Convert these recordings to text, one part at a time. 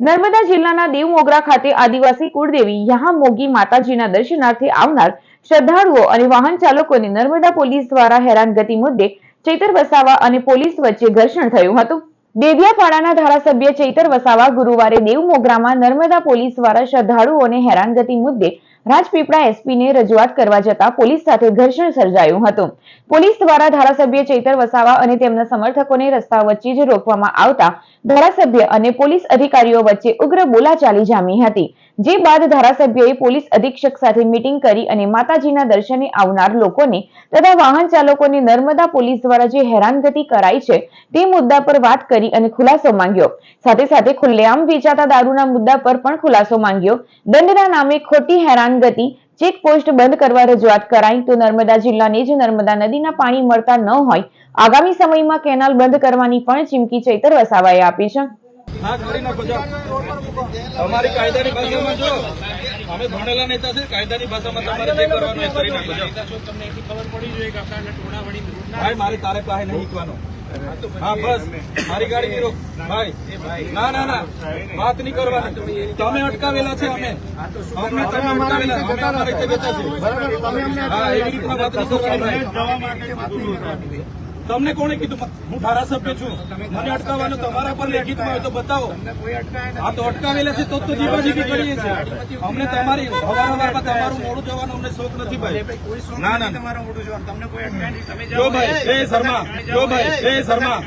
નર્મદા જિલ્લાના દેવમોગરા ખાતે આદિવાસી કુળદેવી યહામોગી માતાજીના દર્શનાર્થે આવનાર શ્રદ્ધાળુઓ અને વાહન ચાલકોને નર્મદા પોલીસ દ્વારા હેરાનગતિ મુદ્દે ચૈતર વસાવા અને પોલીસ વચ્ચે ઘર્ષણ થયું હતું. ડેડિયાપાડાના ધારાસભ્ય ચૈતર વસાવા ગુરુવારે દેવમોગરામાં નર્મદા પોલીસ દ્વારા શ્રદ્ધાળુઓને હેરાનગતિ મુદ્દે રાજપીપળા એસપીને રજૂઆત કરવા જતા પોલીસ સાથે ઘર્ષણ સર્જાયું હતું. પોલીસ દ્વારા ધારાસભ્ય ચૈતર વસાવા અને તેમના સમર્થકોને રસ્તા વચ્ચે જ રોકવામાં આવતા ધારાસભ્ય અને પોલીસ અધિકારીઓ વચ્ચે ઉગ્ર બોલાચાલી જામી હતી. જે બાદ ધારાસભ્યએ પોલીસ અધિક્ષક સાથે મીટિંગ કરી અને માતાજીના દર્શને આવનાર લોકોને તથા વાહન ચાલકોને નર્મદા પોલીસ દ્વારા જે હેરાનગતિ કરાઈ છે તે મુદ્દા પર વાત કરી અને ખુલાસો માંગ્યો. સાથે સાથે ખુલ્લેઆમ વેચાતા દારૂના મુદ્દા પર પણ ખુલાસો માંગ્યો. દંડના નામે ખોટી હેરાનગતિ ચેકપોસ્ટ બંધ કરવા રજૂઆત કરાઈ તો નર્મદા જિલ્લાને જ નર્મદા નદીના પાણી મળતા ન હોય. આગામી સમયમાં કેનાલ બંધ કરવાની પણ ચીમકી ચૈતર વસાવાએ આપી છે. હા કરી નાખો જાઓ. તમારી કાયદાની ભાષામાં જો. અમે ભણેલા નેતા છે કાયદાની ભાષામાં તમારે જે કરવાનું એ કરી નાખો તમને એટલી ખબર પડી જોઈએ કે આપણા ટોળાવાળી વળી ભાઈ મારે તારે પાસે નહીં શીખવાનું હા બસ. મારી ગાડી નહીં ભાઈ. ના ના ના. વાત નહીં કરવાની. તમે અટકાવેલા છે અમે. અમને તમે અટકાવેલા. અમે અમારી રીતે બેઠા છીએ હા એવી રીતના વાત નહીં કરવાની. તમને કોણે કીધું હું ધારાસભ્ય છું મને અટકાવવાનું તમારા પર લેખિતમાં હોય તો બતાવો હા તો અટકાવેલા છે તો તો જીવાજીબી કરીએ છીએ અમને તમારી તમારું મોડું જવાનું અમને શોખ નથી ભાઈ ના ના જો ભાઈ શર્મા જો ભાઈ શર્મા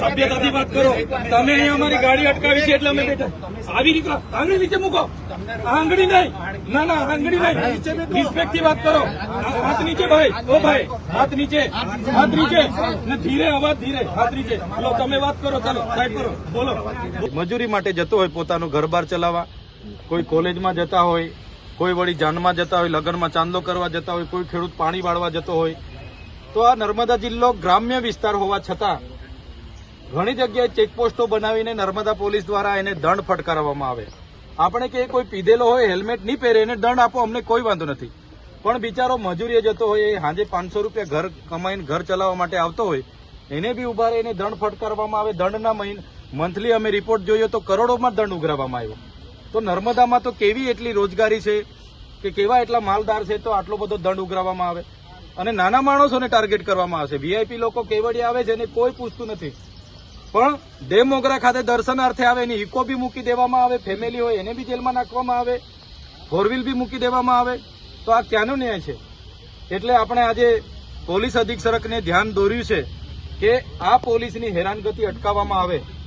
સભ્યતાથી વાત કરો તમે અહીંયા અમારી ગાડી અટકાવી છે એટલે અમે બેઠા આવી રીતે આંગળી નીચે મૂકો આંગળી નહીં ના ના આંગળી નહીં રિસ્પેક્ટથી વાત કરો હાથ નીચે ભાઈ ઓ ભાઈ હાથ નીચે હાથ નીચે. ધીરે, અવાજ ધીરે, હાથ નીચે. તમે વાત કરો, ચાલો, સાહેબ કરો. બોલો. મજૂરી માટે જતો હોય પોતાનું ઘરબાર ચલાવવા. કોઈ કોલેજમાં જતા હોય, કોઈ વળી જાનમાં જતા હોય, લગ્નમાં ચાંદલો કરવા જતા હોય, કોઈ ખેડૂત પાણી વાળવા જતો હોય. તો આ નર્મદા જિલ્લો ગ્રામ્ય વિસ્તાર હોવા છતાં ઘણી જગ્યાએ ચેકપોસ્ટો બનાવીને નર્મદા પોલીસ દ્વારા એને દંડ ફટકારવામાં આવે. આપણે કે કોઈ પીધેલો હોય, હેલ્મેટ નહીં પહેરે, એને દંડ આપો, અમને કોઈ વાંધો નથી. પણ બિચારો મજૂરીએ જતો હોય, એ સાંજે પાંચસો રૂપિયા ઘર કમાઈને ઘર ચલાવવા માટે આવતો હોય, એને બી ઊભા રહે એને દંડ ફટકારવામાં આવે. દંડના મહિન, મંથલી અમે રિપોર્ટ જોયો તો કરોડોમાં દંડ ઉઘરાવવામાં આવ્યો. તો નર્મદામાં તો કેવી એટલી રોજગારી છે કે કેવા એટલા માલદાર છે તો આટલો બધો દંડ ઉઘરાવવામાં આવે? અને નાના માણસોને ટાર્ગેટ કરવામાં આવશે. વીઆઈપી લોકો કેવડિયા આવે છે એને કોઈ પૂછતું નથી. પણ દેવ મોગરા ખાતે દર્શનાર્થે આવે, એની ઇકો બી મૂકી દેવામાં આવે, ફેમિલી હોય એને બી જેલમાં નાખવામાં આવે ફોર બી મૂકી દેવામાં આવે. તો આ ક્યાંનો ન્યાય છે? એટલે આપણે આજે પોલીસ અધિક્ષકને ધ્યાન દોર્યું છે કે આ પોલીસની હેરાનગતિ અટકાવવામાં આવે.